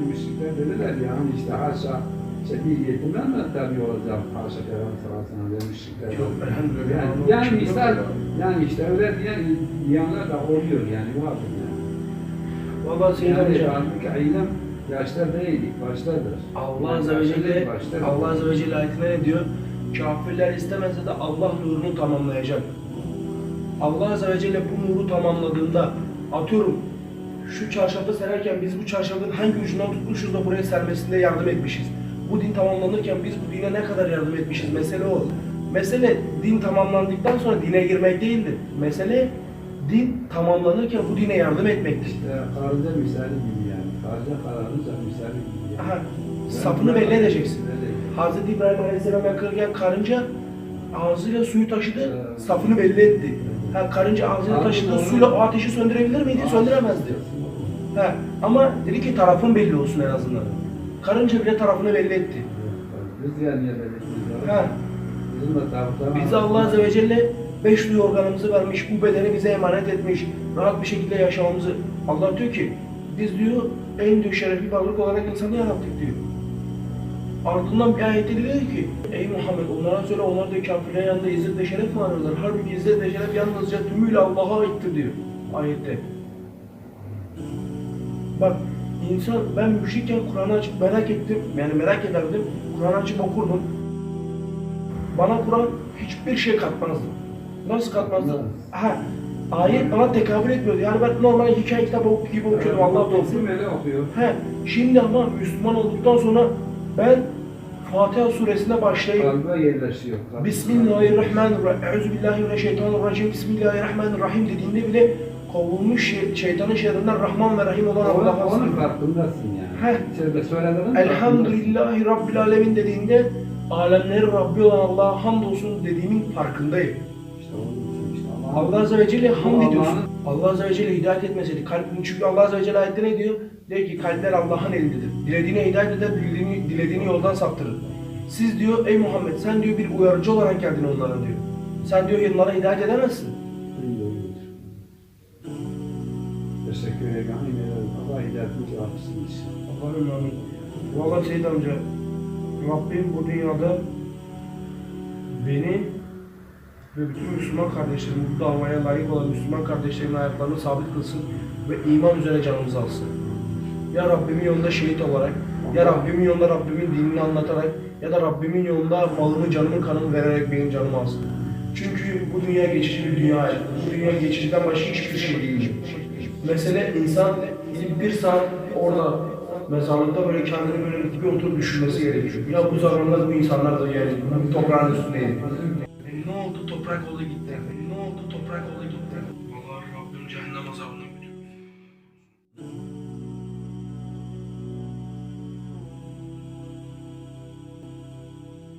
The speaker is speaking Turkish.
Müşrikler dediler ya hani işte haşa işte bir yetimden de tabi olacak haşa Peygamber ve müşrikler. Yok, elhamdülillah. Yani, yani misal yani işte öyle diyen diyenler de oluyor yani vardır yani. Vallahi Seyyid Yani amca, halbuki eylem yaşta değil, baştadır. Allah Yani Azze ve Celle. Allah Azze ve Celle ayetinde ne diyor? Kafirler istemezse de Allah nurunu tamamlayacak. Allah Azze ve Celle bu nuru tamamladığında atıyorum şu çarşafı sererken biz bu çarşafın hangi ucundan tutmuşuz da buraya sermesinde yardım etmişiz. Bu din tamamlanırken biz bu dine ne kadar yardım etmişiz? Mesele o. Mesele din tamamlandıktan sonra dine girmek değildir. Mesele din tamamlanırken bu dine yardım etmektir. İşte karınca misali gibi yani. Karınca kararınca misali gibi yani. Aha, safını belli edeceksin. Hazreti İbrahim Aleyhisselam'a yakılırken karınca ağzıyla suyu taşıdı, Evet. safını belli etti. Ha, karınca ağzıyla onu- suyla o ateşi söndürebilir miydi? Söndüremezdi. Ha, ama dedi ki tarafın belli olsun en azından. Karınca bile tarafını belli etti. Biz yani niye belirtiyoruz? Ha, Bizim de tarafta bize Allah Azze ve Celle beş duyu organımızı vermiş, bu bedeni bize emanet etmiş, rahat bir şekilde yaşamamızı. Allah diyor ki, biz diyor en diyor şerefli varlık olarak insanı yarattık diyor. Ardından bir ayette diyor ki, ey Muhammed onlara söyle onlar diyor kafirlerin yanında izzet ve şeref mi arıyorlar? Halbuki izzet ve şeref yalnızca tümüyle Allah'a aittir diyor ayette. Bak insan ben müşrikken Kur'an'ı açıp merak ettim. Yani merak ederdim. Kur'an'ı açıp okurdum. Bana Kur'an hiçbir şey katmazdı. Nasıl katmazdı? Nasıl? Ha, ayet bana tekabül etmiyordu. Yani ben normal hikaye kitabı gibi okuyordum. Allah Doksun doğrusu. öyle okuyor. He, şimdi ama Müslüman olduktan sonra ben Fatiha suresine başlayıp Kalbe yerleşiyor. Bismillahirrahmanirrahim. Euzubillahimineşşeytanirracim. Bismillahirrahmanirrahim dediğinde bile kovulmuş şey- şeytanın şerrinden Rahman ve Rahim olan Allah'a onun farkındasın yani. Heh. Şöyle söylediğin Elhamdülillahi Rabbil Alemin dediğinde alemlerin Rabbi olan Allah'a hamdolsun dediğimin farkındayım. İşte işte Allah. Allah Azze ve Celle hamd ediyorsun. Allah Azze ve Celle hidayet etmeseydi kalp çünkü Allah Azze ve Celle ayette ne diyor? Diyor ki kalpler Allah'ın elindedir. Dilediğine hidayet eder, dilediğini, dilediğini yoldan saptırır. Siz diyor ey Muhammed sen diyor bir uyarıcı olarak geldin onlara diyor. Sen diyor onlara hidayet edemezsin. Teşekkür ederim. Allah hidayetini artırsın inşallah. Allah'ım amin. Valla Seyit amca, Rabbim bu dünyada beni ve bütün Müslüman kardeşlerim, bu davaya layık olan Müslüman kardeşlerimin ayaklarını sabit kılsın ve iman üzere canımızı alsın. Ya Rabbimin yolunda şehit olarak, ya Rabbimin yolunda Rabbimin dinini anlatarak, ya da Rabbimin yolunda malımı, canımı, kanımı vererek benim canımı alsın. Çünkü bu dünya geçici bir dünya. Bu dünya geçiciden başka hiçbir şey değil mesele insan gidip bir saat orada mezarlıkta böyle kendini böyle bir oturup düşünmesi gerekiyor. Ya bu zamanda bu insanlar da yani bu toprağın üstündeydi. Ne oldu toprak oldu gitti. Ne oldu toprak oldu gitti. Allah Rabbim cehennem azabını